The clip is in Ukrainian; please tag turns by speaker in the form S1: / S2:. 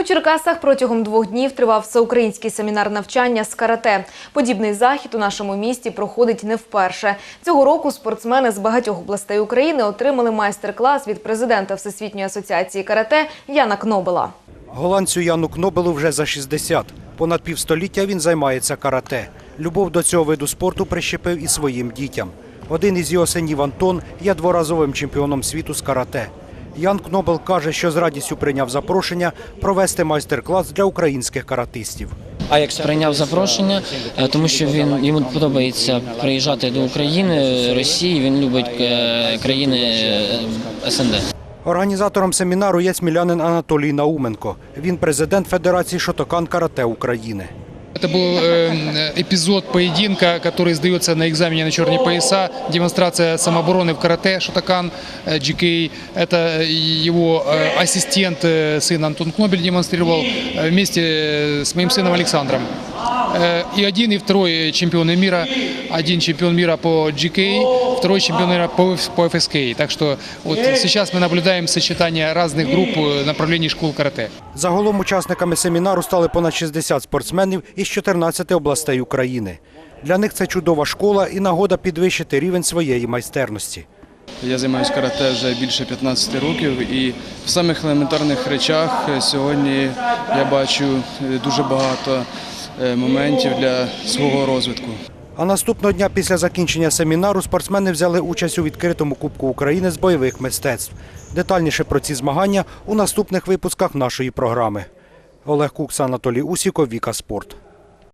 S1: У Черкасах протягом двох днів тривав всеукраїнський семінар навчання з карате. Подібний захід у нашому місті проходить не вперше. Цього року спортсмени з багатьох областей України отримали майстер-клас від президента Всесвітньої асоціації карате Яна Кнобела.
S2: Голландцю Яну Кнобелу вже за 60. Понад півстоліття він займається карате. Любов до цього виду спорту прищепив і своїм дітям. Один із його синів Антон є дворазовим чемпіоном світу з карате. Ян Кнобел каже, що з радістю прийняв запрошення провести майстер-клас для українських каратистів.
S3: прийняв запрошення, е, тому що він йому подобається приїжджати до України, Росії. Він любить е, країни е, СНД.
S2: Організатором семінару є смілянин Анатолій Науменко. Він президент Федерації Шотокан карате України.
S4: Это был э, эпизод поединка, который сдается на экзамене на черные пояса. Демонстрация самообороны в карате Шотакан э, GK. Это его э, ассистент, э, сын Антон Кнобель демонстрировал э, вместе с моим сыном Александром. Э, И один, и второй чемпионы мира. Один чемпион мира по GK, второй чемпион мира по, по FSK. Так что вот сейчас мы наблюдаем сочетание разных групп э, направлений школ карате.
S2: Загалом учасниками семінару стали понад 60 спортсменів із 14 областей України. Для них це чудова школа і нагода підвищити рівень своєї майстерності.
S5: Я займаюся карате вже більше 15 років, і в самих елементарних речах е, сьогодні я бачу е, дуже багато е, моментів для свого розвитку.
S2: А наступного дня після закінчення семінару спортсмени взяли участь у відкритому Кубку України з бойових мистецтв. Детальніше про ці змагання у наступних випусках нашої програми. Олег Кукс, Анатолій Усіков, Віка Спорт.